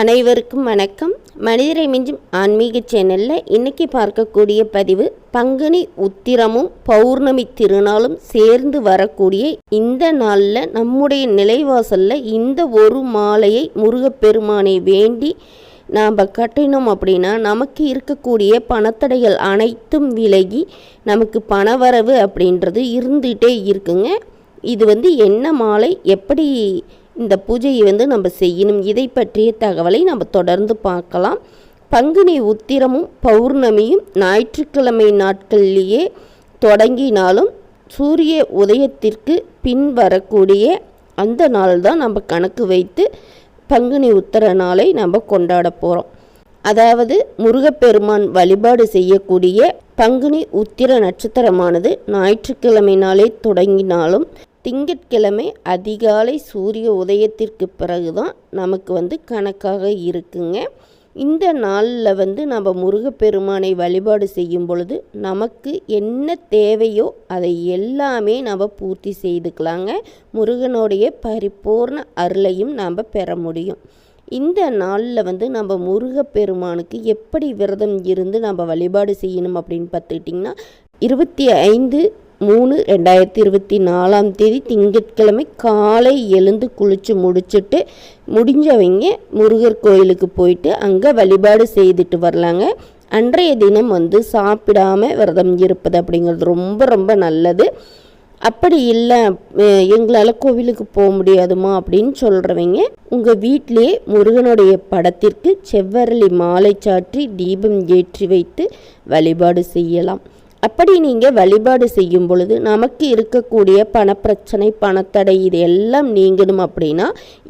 அனைவருக்கும் வணக்கம். மனிதரை மிஞ்சும் ஆன்மீக சேனலில் இன்றைக்கி பார்க்கக்கூடிய பதிவு பங்குனி உத்திரமும் பௌர்ணமி திருநாளும் சேர்ந்து வரக்கூடிய இந்த நாளில் நம்முடைய நிலைவாசலில் இந்த ஒரு மாலையை முருகப்பெருமானை வேண்டி நாம் கட்டினோம் அப்படின்னா நமக்கு இருக்கக்கூடிய பணத்தடைகள் அனைத்தும் விலகி நமக்கு பணவரவு அப்படின்றது இருந்துகிட்டே இருக்குங்க. இது வந்து என்ன மாலை? எப்படி இந்த பூஜையை வந்து நம்ம செய்யணும். இதை பற்றிய தகவலை நம்ம தொடர்ந்து பார்க்கலாம். பங்குனி உத்திரமும் பௌர்ணமியும் ஞாயிற்றுக்கிழமை நாட்கள்லேயே தொடங்கினாலும் சூரிய உதயத்திற்கு பின் வரக்கூடிய அந்த நாள் தான் நம்ம கணக்கு வைத்து பங்குனி உத்திர நாளை நம்ம கொண்டாட போகிறோம் அதாவது முருகப்பெருமான் வழிபாடு செய்யக்கூடிய பங்குனி உத்திர நட்சத்திரமானது ஞாயிற்றுக்கிழமை நாளே தொடங்கினாலும் திங்கட்கிழமை அதிகாலை சூரிய உதயத்திற்கு பிறகுதான் நமக்கு வந்து கணக்காக இருக்குங்க. இந்த நாளில் வந்து நம்ம முருகப்பெருமானை வழிபாடு செய்யும் பொழுது நமக்கு என்ன தேவையோ அதை எல்லாமே நம்ம பூர்த்தி செய்துக்கலாங்க. முருகனுடைய பரிபூர்ண அருளையும் நாம் பெற முடியும். இந்த நாளில் வந்து நம்ம முருகப்பெருமானுக்கு எப்படி விரதம் இருந்து நம்ம வழிபாடு செய்யணும் அப்படின்னு பார்த்துக்கிட்டிங்கன்னா இருபத்தி ஐந்து மூணு ரெண்டாயிரத்தி இருபத்தி நாலாம் தேதி திங்கட்கிழமை காலை எழுந்து குளித்து முடிச்சுட்டு முடிஞ்சவங்க முருகர் கோயிலுக்கு போயிட்டு அங்கே வழிபாடு செய்துட்டு வரலாங்க. அன்றைய தினம் வந்து சாப்பிடாம விரதம் இருப்பது அப்படிங்கிறது ரொம்ப ரொம்ப நல்லது. அப்படி இல்லை எங்களால் கோவிலுக்கு போக முடியாதுமா அப்படின்னு சொல்கிறவங்க உங்கள் வீட்டிலேயே முருகனுடைய படத்திற்கு செவ்வரளி மாலை சாற்றி தீபம் ஏற்றி வைத்து வழிபாடு செய்யலாம். அப்படி நீங்கள் வழிபாடு செய்யும் பொழுது நமக்கு இருக்கக்கூடிய பணப்பிரச்சனை பணத்தடை இது எல்லாம் நீங்கணும் அப்படின்னா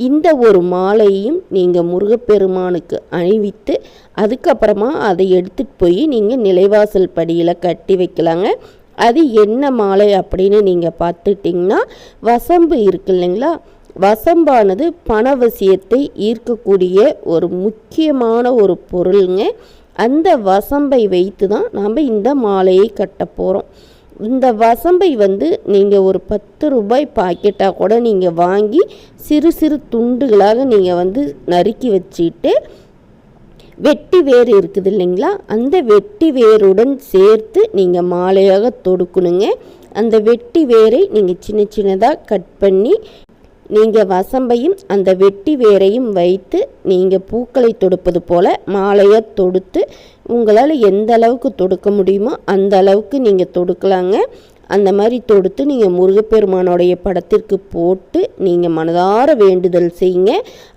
இந்த ஒரு மாலையும் நீங்கள் முருகப்பெருமானுக்கு அணிவித்து அதுக்கப்புறமா அதை எடுத்துகிட்டு போய் நீங்கள் நிலைவாசல் படியில் கட்டி வைக்கலாங்க. அது என்ன மாலை அப்படின்னு நீங்கள் பார்த்துட்டிங்கன்னா வசம்பு இருக்கு இல்லைங்களா? வசம்பானது பணவசியத்தை ஈர்க்கக்கூடிய ஒரு முக்கியமான ஒரு பொருளுங்க. அந்த வசம்பை வைத்து தான் நாம் இந்த மாலையை கட்ட போகிறோம் இந்த வசம்பை வந்து நீங்கள் ஒரு பத்து ரூபாய் பாக்கெட்டாக கூட நீங்கள் வாங்கி சிறு சிறு துண்டுகளாக நீங்கள் வந்து நறுக்கி வச்சுட்டு வெட்டி வேர் இருக்குது இல்லைங்களா? அந்த வெட்டி வேருடன் சேர்த்து நீங்கள் மாலையாக தொடுக்கணுங்க. அந்த வெட்டி வேரை நீங்கள் சின்ன சின்னதாக கட் பண்ணி நீங்கள் வசம்பையும் அந்த வெட்டி வேரையும் வைத்து நீங்கள் பூக்களை தொடுப்பது போல் மாலையை தொடுத்து உங்களால் எந்த அளவுக்கு தொடுக்க முடியுமோ அந்த அளவுக்கு நீங்கள் தொடுக்கலாங்க. அந்த மாதிரி தொடுத்து நீங்கள் முருகப்பெருமானோடைய படத்திற்கு போட்டு நீங்கள் மனதார வேண்டுதல் செய்யுங்க.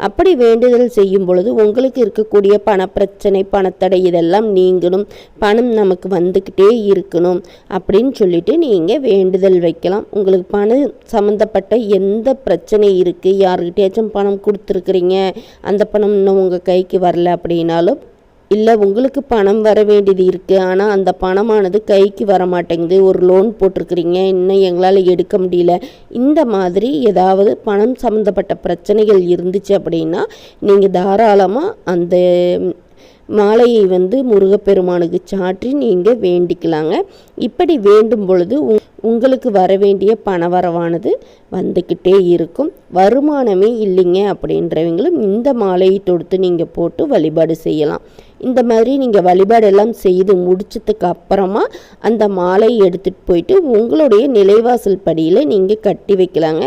அப்படி வேண்டுதல் செய்யும் பொழுது உங்களுக்கு இருக்கக்கூடிய பணப்பிரச்சனை பணத்தடை இதெல்லாம் நீங்கணும். பணம் நமக்கு வந்துக்கிட்டே இருக்கணும் அப்படின்னு சொல்லிட்டு நீங்கள் வேண்டுதல் வைக்கலாம். உங்களுக்கு பணம் சம்மந்தப்பட்ட எந்த பிரச்சனை இருக்குது யாருக்கிட்டேயாச்சும் பணம் கொடுத்துருக்குறீங்க. அந்த பணம் இன்னும் உங்கள் கைக்கு வரல அப்படின்னாலும் இல்லை உங்களுக்கு பணம் வர வேண்டியது இருக்குது ஆனால் அந்த பணமானது கைக்கு வர மாட்டேங்குது ஒரு லோன் போட்டிருக்கிறீங்க. இன்னும் எங்களால் எடுக்க முடியல. இந்த மாதிரி ஏதாவது பணம் சம்மந்தப்பட்ட பிரச்சனைகள் இருந்துச்சு அப்படின்னா நீங்கள் தாராளமாக அந்த மாலையை வந்து முருகப்பெருமானுக்கு சாற்றி நீங்கள் வேண்டிக்கலாங்க. இப்படி வேண்டும் பொழுது உங்களுக்கு வர வேண்டிய பணவரவானது வந்துக்கிட்டே இருக்கும். வருமானமே இல்லைங்க அப்படின்றவங்களும் இந்த மாலையை தொடுத்து நீங்கள் போட்டு வழிபாடு செய்யலாம். இந்த மாதிரி நீங்கள் வழிபாடெல்லாம் செய்து முடிச்சதுக்கு அப்புறமா அந்த மாலையை எடுத்துகிட்டு போயிட்டு உங்களுடைய நிலைவாசல் படியில் நீங்கள் கட்டி வைக்கலாங்க.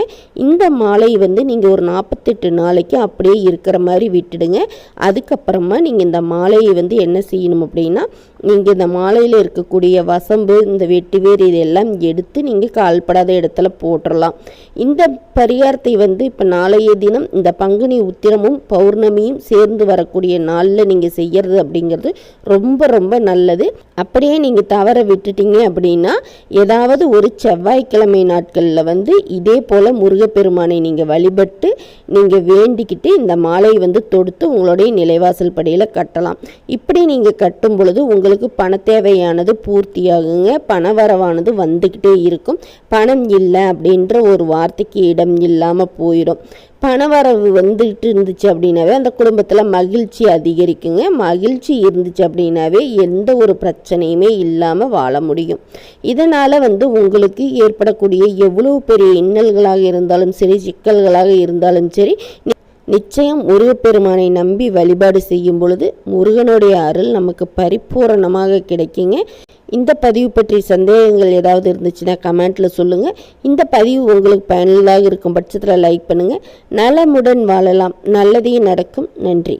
இந்த மாலை வந்து நீங்கள் ஒரு நாற்பத்தெட்டு நாளைக்கு அப்படியே இருக்கிற மாதிரி விட்டுடுங்க. அதுக்கப்புறமா நீங்கள் இந்த மாலையை வந்து என்ன செய்யணும் அப்படின்னா நீங்கள் இந்த மாலையில் இருக்கக்கூடிய வசம்பு இந்த வெட்டிவேர் இதெல்லாம் எடுத்து நீங்கள் கால்படாத இடத்துல போட்டுடலாம் இந்த பரிகாரத்தை வந்து இப்போ நாளைய தினம் இந்த பங்குனி உத்திரமும் பௌர்ணமியும் சேர்ந்து வரக்கூடிய நாளில் நீங்கள் செய்கிறது அப்படிங்கிறது ரொம்ப ரொம்ப நல்லது. அப்படியே நீங்கள் தவற விட்டுட்டீங்க அப்படின்னா ஏதாவது ஒரு செவ்வாய்க்கிழமை நாட்களில் வந்து இதே போல் முருகப்பெருமானை நீங்கள் வழிபட்டு நீங்கள் வேண்டிக்கிட்டு இந்த மாலையை வந்து தொடுத்து உங்களுடைய நிலைவாசல் படியில் கட்டலாம். இப்படி நீங்கள் கட்டும் பொழுது உங்களுக்கு பண தேவையானது பூர்த்தியாகுங்க. பண வரவானது வந்துக்கிட்டே இருக்கும். பணம் இல்லை அப்படின்ற ஒரு வார்த்தைக்கு இடம் இல்லாமல் போயிடும். பணவரவு வந்துட்டு இருந்துச்சு அப்படின்னாவே அந்த குடும்பத்தில் மகிழ்ச்சி அதிகரிக்குங்க. மகிழ்ச்சி இருந்துச்சு அப்படின்னாவே எந்த ஒரு பிரச்சனையுமே இல்லாமல் வாழ முடியும். இதனால் வந்து உங்களுக்கு ஏற்படக்கூடிய எவ்வளோ பெரிய இன்னல்களாக இருந்தாலும் சரி சிக்கல்களாக இருந்தாலும் சரி நிச்சயம் முருகப்பெருமானை நம்பி வழிபாடு செய்யும் பொழுது முருகனுடைய அருள் நமக்கு பரிபூரணமாக கிடைக்குங்க. இந்த பதிவு பற்றி சந்தேகங்கள் ஏதாவது இருந்துச்சுன்னா கமெண்ட்டில் சொல்லுங்கள் இந்த பதிவு உங்களுக்கு பயனுள்ளதாக இருக்கும் பட்சத்தில் லைக் பண்ணுங்கள் நலமுடன் வாழலாம். நல்லதே நடக்கும். நன்றி.